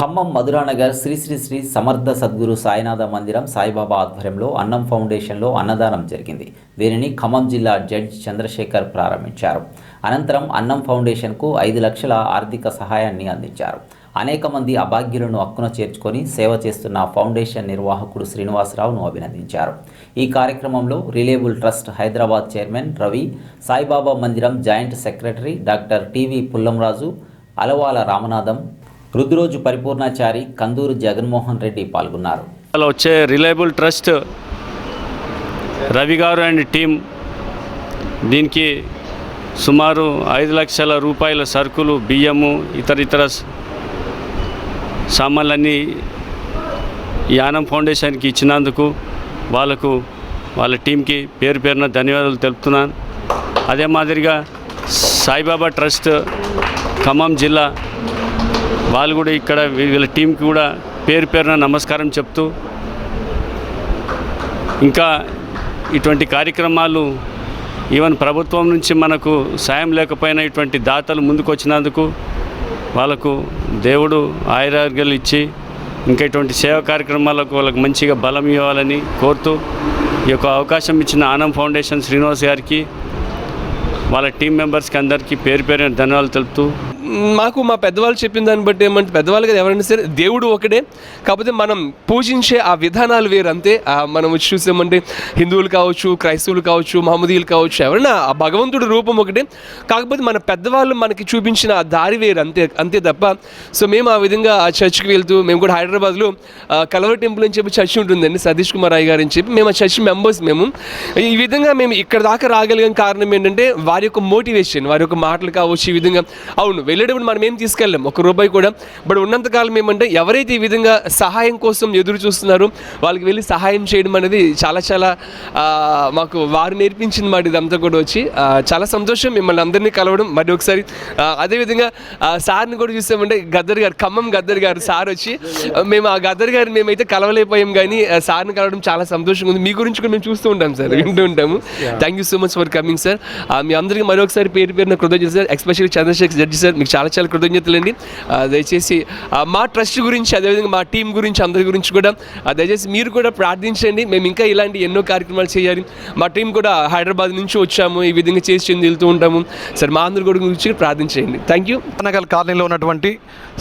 ఖమ్మం మధురానగర్ శ్రీ శ్రీ శ్రీ సమర్థ సద్గురు సాయినాథ మందిరం సాయిబాబా ఆధ్వర్యంలో అన్నం ఫౌండేషన్లో అన్నదానం జరిగింది. దీనిని ఖమ్మం జిల్లా జడ్జ్ చంద్రశేఖర్ ప్రారంభించారు. అనంతరం అన్నం ఫౌండేషన్కు ఐదు లక్షల ఆర్థిక సహాయాన్ని అందించారు. అనేక మంది అభాగ్యులను హక్కున చేర్చుకొని సేవ చేస్తున్న ఫౌండేషన్ నిర్వాహకుడు శ్రీనివాసరావును అభినందించారు. ఈ కార్యక్రమంలో reliable trust Hyderabad chairman Ravi Saibaba Mandiram joint secretary doctor TV Pullamraju Alavala Ramanatham Rudroju Paripoornachari Kanduru Jaganmohan Reddy పాల్గొన్నారు. అలా వచ్చే రిలయబుల్ ట్రస్ట్ రవి గారు అండ్ టీం దీనికి సుమారు ఐదు లక్షల రూపాయల సరుకులు బియ్యము ఇతర ఇతర సామాన్లన్నీ యానం ఫౌండేషన్కి ఇచ్చినందుకు వాళ్ళకు వాళ్ళ టీంకి పేరు పేరున ధన్యవాదాలు తెలుపుతున్నాను. అదే మాదిరిగా సాయిబాబా ట్రస్ట్ ఖమ్మం జిల్లా వాళ్ళు కూడా ఇక్కడ వీళ్ళ టీంకి కూడా పేరు పేరున నమస్కారం చెప్తూ ఇంకా ఇటువంటి కార్యక్రమాలు ఈవెన్ ప్రభుత్వం నుంచి మనకు సాయం లేకపోయినా ఇటువంటి దాతలు ముందుకు వచ్చినందుకు వాళ్ళకు దేవుడు ఆయురారోగ్యాలు ఇచ్చి ఇంకా ఇటువంటి సేవా కార్యక్రమాలకు వాళ్ళకు మంచిగా బలం ఇవ్వాలని కోరుతూ ఈ యొక్క అవకాశం ఇచ్చిన ఆనం ఫౌండేషన్ శ్రీనివాస్ గారికి వాళ్ళ టీం మెంబర్స్కి అందరికీ పేరు పేరున ధన్యవాదాలు తెలుపుతూ మాకు మా పెద్దవాళ్ళు చెప్పిన దాన్ని బట్టి ఏమంటే పెద్దవాళ్ళు కదా ఎవరైనా సరే దేవుడు ఒకటే కాకపోతే మనం పూజించే ఆ విధానాలు వేరంతే. మనం వచ్చి చూసామంటే హిందువులు కావచ్చు క్రైస్తవులు కావచ్చు మహమ్మదీయులు కావచ్చు ఎవరైనా ఆ భగవంతుడి రూపం ఒకటే. కాకపోతే మన పెద్దవాళ్ళు మనకి చూపించిన ఆ దారి వేరు అంతే అంతే తప్ప. సో మేము ఆ విధంగా ఆ చర్చ్కి వెళ్తూ మేము కూడా హైదరాబాద్లో కలవర్ కలవ టెంపుల్ అని చెప్పి చర్చ్ ఉంటుందండి సతీష్ కుమార్ రాయ్ గారు అని చెప్పి. మేము ఆ చర్చ్ మెంబర్స్ మేము. ఈ విధంగా మేము ఇక్కడ దాకా రాగలిగిన కారణం ఏంటంటే వారి యొక్క మోటివేషన్ వారి యొక్క మాటలు కావచ్చు ఈ విధంగా. అవును వెళ్ళేటప్పుడు మనం ఏం తీసుకెళ్ళాం ఒక రూపాయి కూడా. బట్ ఉన్నంతకాలం ఏమంటే ఎవరైతే ఈ విధంగా సహాయం కోసం ఎదురు చూస్తున్నారో వాళ్ళకి వెళ్ళి సహాయం చేయడం అనేది చాలా చాలా మాకు వారు నేర్పించింది మాట ఇదంతా కూడా వచ్చి. చాలా సంతోషం మిమ్మల్ని అందరినీ కలవడం. మరి ఒకసారి అదేవిధంగా సార్ని కూడా చూసామంటే గద్దర్ గారు ఖమ్మం గద్దర్ గారు సార్ వచ్చి మేము ఆ గద్దర్ గారిని మేమైతే కలవలేకపోయాం కానీ సార్ని కలవడం చాలా సంతోషంగా ఉంది. మీ గురించి కూడా మేము చూస్తూ ఉంటాం సార్ వింటూ ఉంటాము. Thank you so much for coming sir మీ అందరికీ మరొకసారి పేరు పేరున కృతజ్ఞత sir especially Chandrasekhar judge sir మీకు చాలా చాలా కృతజ్ఞతలండి అండి. దయచేసి మా ట్రస్ట్ గురించి అదేవిధంగా మా టీం గురించి అందరి గురించి కూడా దయచేసి మీరు కూడా ప్రార్థించండి. మేము ఇంకా ఇలాంటి ఎన్నో కార్యక్రమాలు చేయాలి. మా టీం కూడా హైదరాబాద్ నుంచి వచ్చాము. ఈ విధంగా చేసి చెంది వెళ్తూ ఉంటాము. సరే మా అందరి కూడా గురించి ప్రార్థించేయండి థ్యాంక్ యూ నగర్ కాలనీలో ఉన్నటువంటి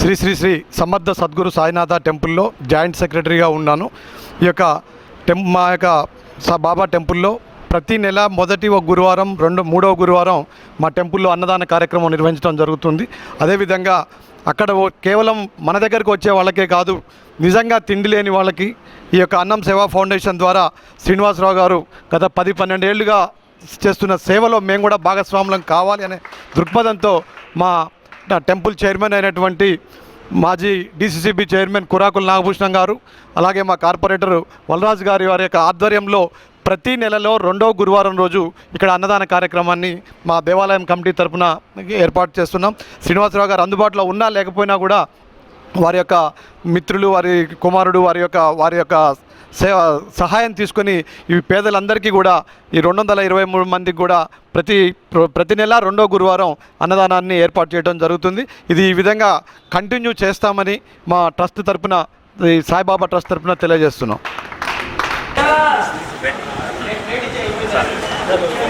శ్రీ శ్రీ శ్రీ సమర్థ సద్గురు సాయినాథ టెంపుల్లో జాయింట్ సెక్రటరీగా ఉన్నాను. ఈ యొక్క టెం మా యొక్క బాబా టెంపుల్లో ప్రతి నెల మొదటి ఒక గురువారం రెండు మూడవ గురువారం మా టెంపుల్లో అన్నదాన కార్యక్రమం నిర్వహించడం జరుగుతుంది. అదేవిధంగా అక్కడ ఓ- కేవలం మన దగ్గరకు వచ్చే వాళ్ళకే కాదు నిజంగా తిండి లేని వాళ్ళకి ఈ యొక్క అన్నం సేవా ఫౌండేషన్ ద్వారా శ్రీనివాసరావు గారు గత పది పన్నెండేళ్ళుగా చేస్తున్న సేవలో మేము కూడా భాగస్వాములం కావాలి అనే దృక్పథంతో మా టెంపుల్ చైర్మన్ అయినటువంటి మాజీ డిసిసిబి చైర్మన్ కురాకుల నాగభూషణం గారు అలాగే మా కార్పొరేటర్ వలరాజు గారి వారి యొక్క ఆధ్వర్యంలో ప్రతి నెలలో రెండో గురువారం రోజు ఇక్కడ అన్నదాన కార్యక్రమాన్ని మా దేవాలయం కమిటీ తరపున ఏర్పాటు చేస్తున్నాం. శ్రీనివాసరావు గారు అందుబాటులో ఉన్నా లేకపోయినా కూడా వారి యొక్క మిత్రులు వారి కుమారుడు వారి యొక్క వారి యొక్క సేవ సహాయం తీసుకొని ఈ పేదలందరికీ కూడా ఈ రెండు వందల ఇరవై మూడు మందికి కూడా ప్రతి ప్రతి నెల రెండో గురువారం అన్నదానాన్ని ఏర్పాటు చేయడం జరుగుతుంది. ఇది ఈ విధంగా కంటిన్యూ చేస్తామని మా ట్రస్ట్ తరపున ఈ సాయిబాబా ట్రస్ట్ తరపున తెలియజేస్తున్నాం. Thank.